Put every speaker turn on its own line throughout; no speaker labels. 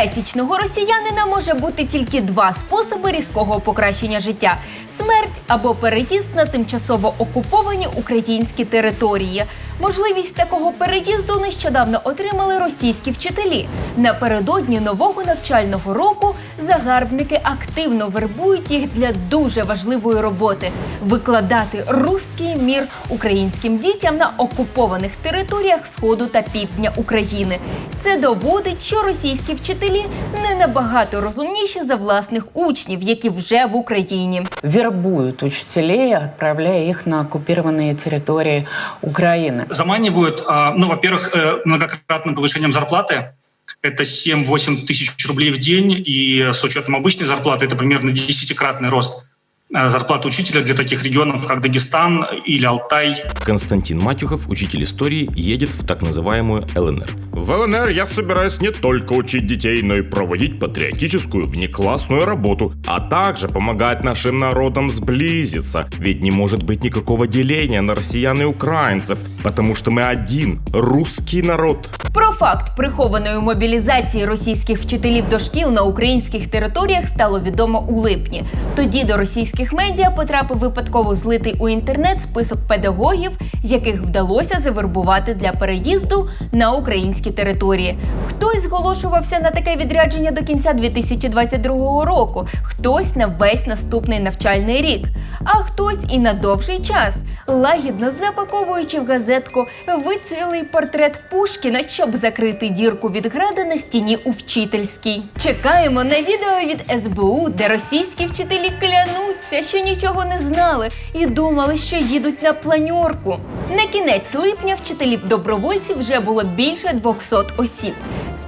пересічного росіянина може бути тільки два способи різкого покращення життя: смерть або переїзд на тимчасово окуповані українські території. Можливість такого переїзду нещодавно отримали російські вчителі. Напередодні нового навчального року загарбники активно вербують їх для дуже важливої роботи викладати руський мір українським дітям на окупованих територіях Сходу та Півдня України. Це доводить, що російські вчителі не набагато розумніші за власних учнів, які вже в Україні.
вербуют учителей, отправляя их на оккупированные территории Украины
заманивают, а, ну, во-первых, э, многократным повышением зарплаты. Это 7-8 тысяч рублей в день, и с учетом обычной зарплаты это примерно десятикратный рост Э, зарплаты учителя для таких регионов, как Дагестан или Алтай.
Константин Матюхов, учитель истории, едет в так называемую ЛНР.
В ЛНР я собираюсь не только учить детей, но и проводить патриотическую внеклассную работу, а также помогать нашим народам сблизиться. Ведь не может быть никакого деления на россиян и украинцев, потому что мы один, русский народ.
Про факт прихованої мобілізації російських вчителів до шкіл на українських територіях стало відомо у липні. Тоді до російських медіа потрапив випадково злитий у інтернет список педагогів, яких вдалося завербувати для переїзду на українські території. Хтось зголошувався на таке відрядження до кінця 2022 року, хтось на весь наступний навчальний рік, а хтось і на довший час, лагідно запаковуючи в газетку вицвілий портрет Пушкіна, щоб закрити дірку від града на стіні у вчительській. Чекаємо на відео від СБУ, де російські вчителі клянуться, що нічого не знали і думали, що їдуть на планьорку. На кінець липня вчителів добровольців вже було більше 200 осіб.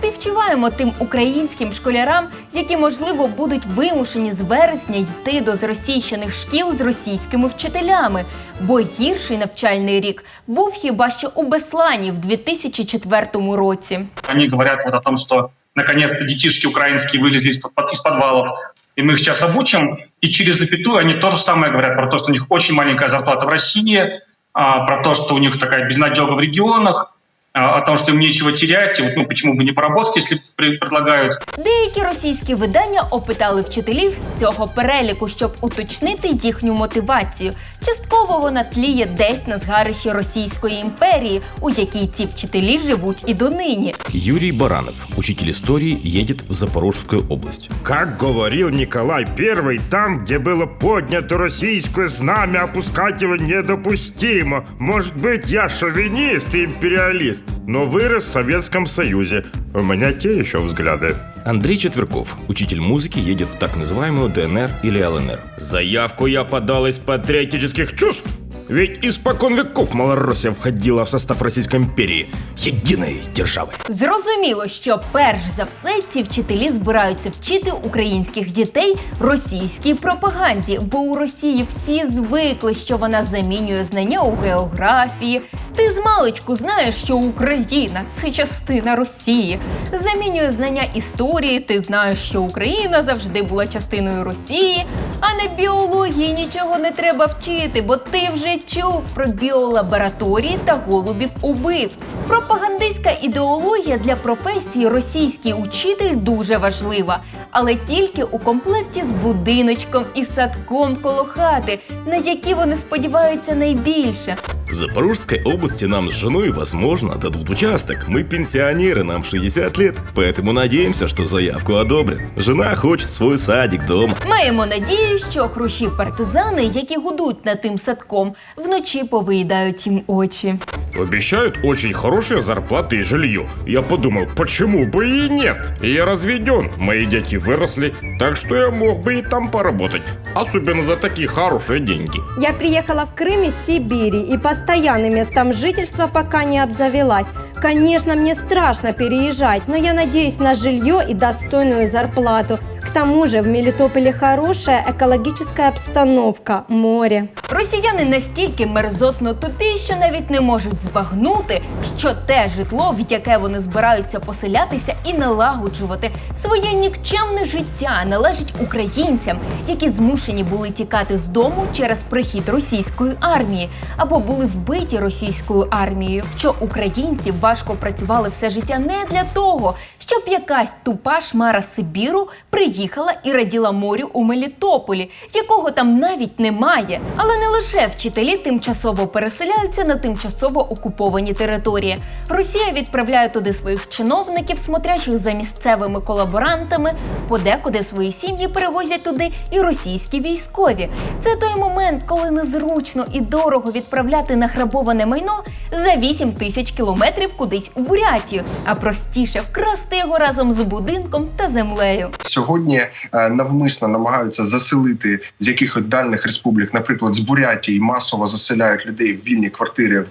Співчуваємо тим українським школярам, які можливо будуть вимушені з вересня йти до зросійщених шкіл з російськими вчителями, бо гірший навчальний рік був хіба що у Беслані в 2004 році.
Они говорят вот о том, что наконец-то детишки украинские вылезли из, из подвалов, и мы их сейчас обучим. И через запятую они то же самое говорят про то, что у них очень маленькая зарплата в России, про то, что у них такая безнадега в регионах, а, о том, что им нечего терять, и вот, ну, почему бы не поработать, если при- предлагают.
Деякі російські видання опитали вчителів з цього переліку, щоб уточнити їхню мотивацію. Частково вона тліє десь на згарищі Російської імперії, у якій ці вчителі живуть і донині.
Юрий Баранов, учитель истории, едет в Запорожскую область.
Как говорил Николай I, там, где было поднято российское знамя, опускать его недопустимо. Может быть, я шовинист и империалист, но вырос в Советском Союзе. У меня те еще взгляды.
Андрей Четверков, учитель музыки, едет в так называемую ДНР или ЛНР.
Заявку я подал из патриотических чувств. Ведь испокон веков Малороссия входила в состав Российской империи, единой державы.
Зрозуміло, що перш за все ці вчителі збираються вчити українських дітей російській пропаганді, бо у Росії всі звикли, що вона замінює знання у географії. Ти з маличку знаєш, що Україна це частина Росії. Замінює знання історії. Ти знаєш, що Україна завжди була частиною Росії, а на біології нічого не треба вчити, бо ти вже чув про біолабораторії та голубів убивць. Пропагандистська ідеологія для професії російський учитель дуже важлива, але тільки у комплекті з будиночком і садком коло хати, на які вони сподіваються найбільше.
В Запорожской области нам с женой, возможно, дадут участок. Мы пенсионеры, нам 60 лет, поэтому надеемся, что заявку одобрят. Жена хочет свой садик дома.
Маємо надію, що хрущі партизани, які гудуть над тим садком, вночі повиїдають їм очі.
Обещают очень хорошие зарплаты И жилье. Я подумал, почему бы и нет? Я разведен, мои дети выросли, так что я мог бы и там поработать. Особенно за такие хорошие деньги.
Я приехала в Крым из Сибири и постоянным местом жительства пока не обзавелась. Конечно, мне страшно переезжать, но я надеюсь на жилье и достойную зарплату. К тому же в Мелитополе хорошая экологическая обстановка, море.
Росіяни настільки мерзотно тупі, що навіть не можуть збагнути, що те житло, в яке вони збираються поселятися і налагоджувати своє нікчемне життя, належить українцям, які змушені були тікати з дому через прихід російської армії або були вбиті російською армією. Що українці важко працювали все життя не для того, щоб якась тупа шмара Сибіру приїхала і раділа морю у Мелітополі, якого там навіть немає. Але не лише вчителі тимчасово переселяються на тимчасово окуповані території. Росія відправляє туди своїх чиновників, смотрячих за місцевими колаборантами. Подекуди свої сім'ї перевозять туди і російські військові. Це той момент, коли незручно і дорого відправляти награбоване майно за 8 тисяч кілометрів кудись у Бурятію, а простіше вкрасти його разом з будинком та землею.
сьогодні е, навмисно намагаються заселити з якихось дальних республік, наприклад, з Бурятії, масово заселяють людей в вільні квартири в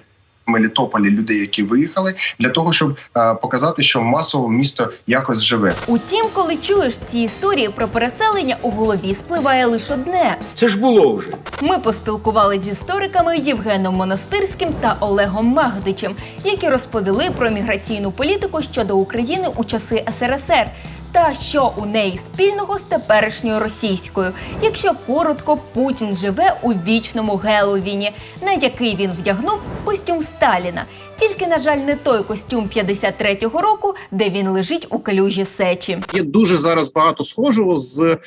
Мелітополі, людей, які виїхали, для того, щоб е, показати, що масово місто якось живе.
Утім, коли чуєш ці історії про переселення, у голові спливає лише одне.
Це ж було вже.
Ми поспілкувалися з істориками Євгеном Монастирським та Олегом Магдичем, які розповіли про міграційну політику щодо України у часи СРСР. Та що у неї спільного з теперішньою російською, якщо коротко, Путін живе у вічному Геловіні, на який він вдягнув костюм Сталіна. Тільки, на жаль, не той костюм 53-го року, де він лежить у калюжі сечі.
є дуже зараз багато схожого з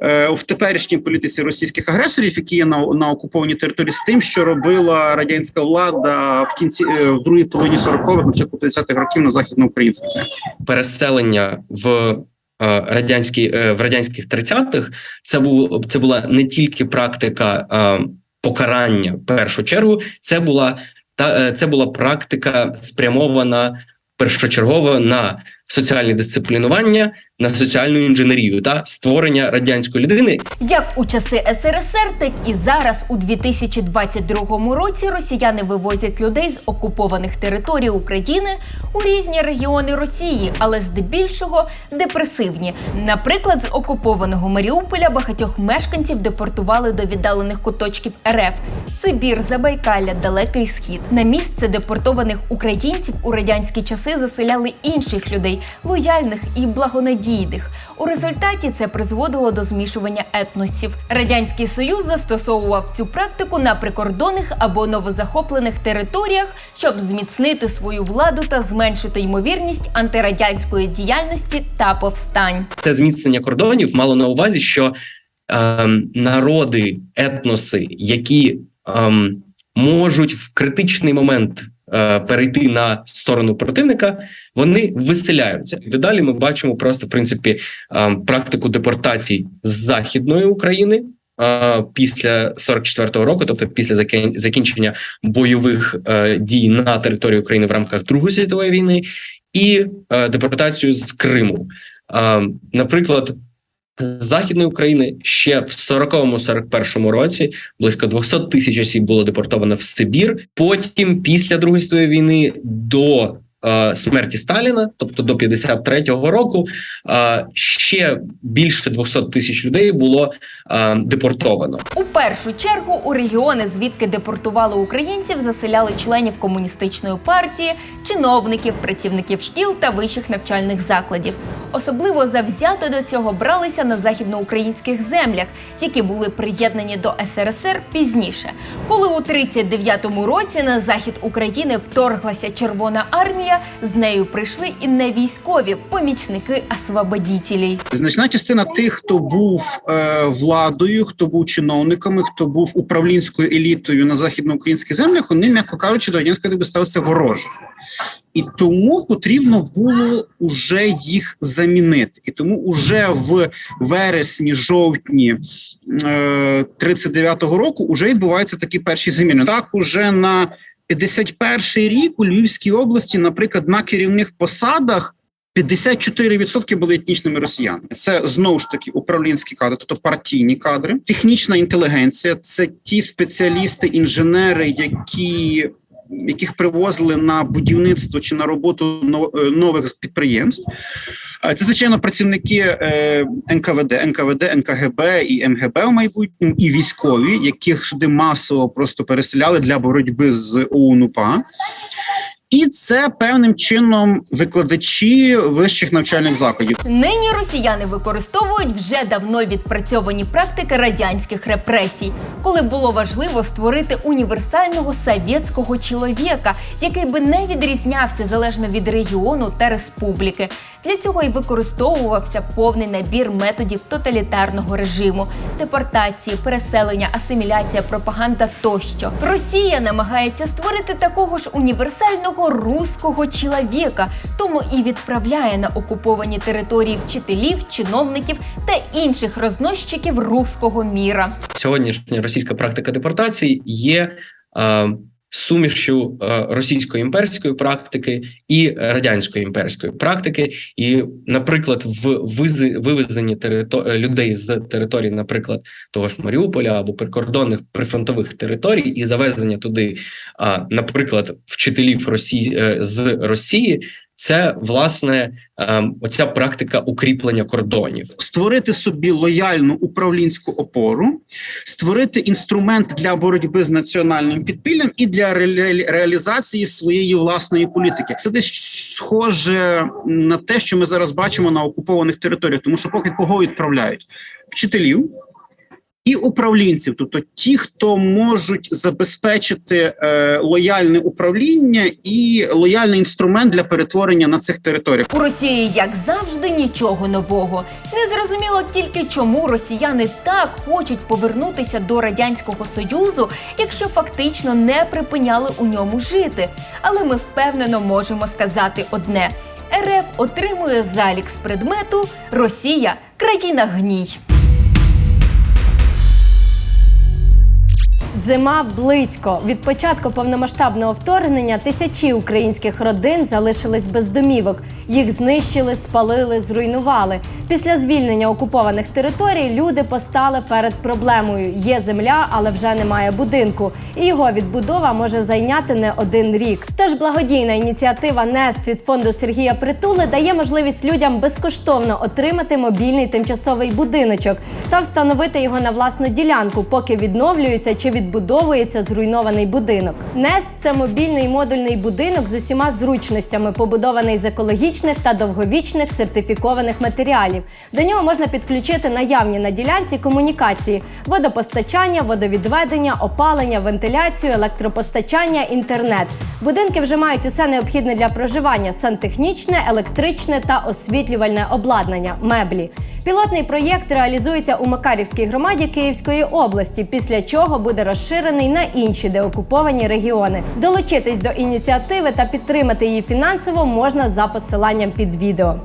е, в теперішній політиці російських агресорів, які є на, на окупованій території, з тим, що робила радянська влада в кінці е, в другій половині 40-х, початку 50-х років на західноукраїнських землях.
переселення в е, радянські е, в радянських 30-х це був це була не тільки практика е, покарання в першу чергу, це була та це була практика спрямована першочергово на соціальне дисциплінування, на соціальну інженерію та створення радянської людини.
Як у часи СРСР, так і зараз, у 2022 році, росіяни вивозять людей з окупованих територій України у різні регіони Росії, але здебільшого депресивні. Наприклад, з окупованого Маріуполя багатьох мешканців депортували до віддалених куточків РФ. Сибір, Забайкалля, Далекий Схід. На місце депортованих українців у радянські часи заселяли інших людей, лояльних і благонадійних. У результаті це призводило до змішування етносів. Радянський Союз застосовував цю практику на прикордонних або новозахоплених територіях, щоб зміцнити свою владу та зменшити ймовірність антирадянської діяльності та повстань.
це зміцнення кордонів мало на увазі, що ем, народи, етноси, які ем, можуть в критичний момент е, перейти на сторону противника, вони виселяються. І далі ми бачимо просто в принципі ем, практику депортацій з західної України. е, Після 44-го року, тобто після закінчення бойових е, дій на території України в рамках Другої світової війни, і е, депортацію з Криму. Е, наприклад, Західної України ще в 40-41 році близько 200 тисяч осіб було депортовано в Сибір. Потім, після Другої світової війни, до смерті Сталіна, тобто до 53-го року, е, ще більше 200 тисяч людей було е, депортовано.
У першу чергу у регіони, звідки депортували українців, заселяли членів комуністичної партії, чиновників, працівників шкіл та вищих навчальних закладів. Особливо завзято до цього бралися на західноукраїнських землях, які були приєднані до СРСР пізніше, коли у 39-му році на захід України вторглася Червона армія. З нею прийшли і не військові помічники освободітелей.
Значна частина тих, хто був е, владою, хто був чиновниками, хто був управлінською елітою на західноукраїнських землях, вони, м'яко кажучи, до радянської доби ставилися ворожо. І тому потрібно було уже їх замінити. І тому уже в вересні, жовтні е, 39-го року вже відбуваються такі перші заміни. Так, уже на 51-й рік у Львівській області, наприклад, на керівних посадах 54% були етнічними росіянами. Це знову ж таки управлінські кадри, тобто партійні кадри, технічна інтелігенція. Це ті спеціалісти, інженери, які яких привозили на будівництво чи на роботу е, нових підприємств. Е, Це звичайно працівники е, НКВД, НКВД, НКГБ і МГБ в майбутньому, і військові, яких сюди масово просто переселяли для боротьби з ОУН-УПА. І це певним чином викладачі вищих навчальних закладів.
Нині росіяни використовують вже давно відпрацьовані практики радянських репресій, коли було важливо створити універсального совєтського чоловіка, який би не відрізнявся залежно від регіону та республіки. Для цього й використовувався повний набір методів тоталітарного режиму: депортації, переселення, асиміляція, пропаганда тощо. Росія намагається створити такого ж універсального руського чоловіка, тому і відправляє на окуповані території вчителів, чиновників та інших розносчиків руського міра.
Сьогоднішня російська практика депортації є е, сумішю е, російської імперської практики і радянської імперської практики. І, наприклад, в вивезенні терито- е, людей з території, наприклад, того ж Маріуполя або прикордонних прифронтових територій, і завезення туди, наприклад, вчителів Росії е, з Росії. Це власне ем, оця практика укріплення кордонів.
створити собі лояльну управлінську опору, створити інструмент для боротьби з національним підпіллям і для ре- реалізації своєї власної політики. Це десь схоже на те, що ми зараз бачимо на окупованих територіях, тому що поки кого відправляють вчителів. І управлінців, тобто ті, хто можуть забезпечити е, лояльне управління і лояльний інструмент для перетворення на цих територіях.
У Росії, як завжди, нічого нового. Незрозуміло тільки чому росіяни так хочуть повернутися до радянського союзу, якщо фактично не припиняли у ньому жити. Але ми впевнено можемо сказати одне: РФ отримує залік з предмету Росія країна гній.
Зима близько. Від початку повномасштабного вторгнення тисячі українських родин залишились без домівок. Їх знищили, спалили, зруйнували. Після звільнення окупованих територій люди постали перед проблемою: є земля, але вже немає будинку. І його відбудова може зайняти не один рік. Тож благодійна ініціатива Нест від фонду Сергія Притули дає можливість людям безкоштовно отримати мобільний тимчасовий будиночок та встановити його на власну ділянку, поки відновлюється чи відбудовується зруйнований будинок. Нест це мобільний модульний будинок з усіма зручностями, побудований з екологічних та довговічних сертифікованих матеріалів. До нього можна підключити наявні на ділянці комунікації: водопостачання, водовідведення, опалення, вентиляцію, електропостачання, інтернет. Будинки вже мають усе необхідне для проживання: сантехнічне, електричне та освітлювальне обладнання, меблі. Пілотний проєкт реалізується у Макарівській громаді Київської області, після чого буде розширений на інші деокуповані регіони. Долучитись до ініціативи та підтримати її фінансово можна за посиланням під відео.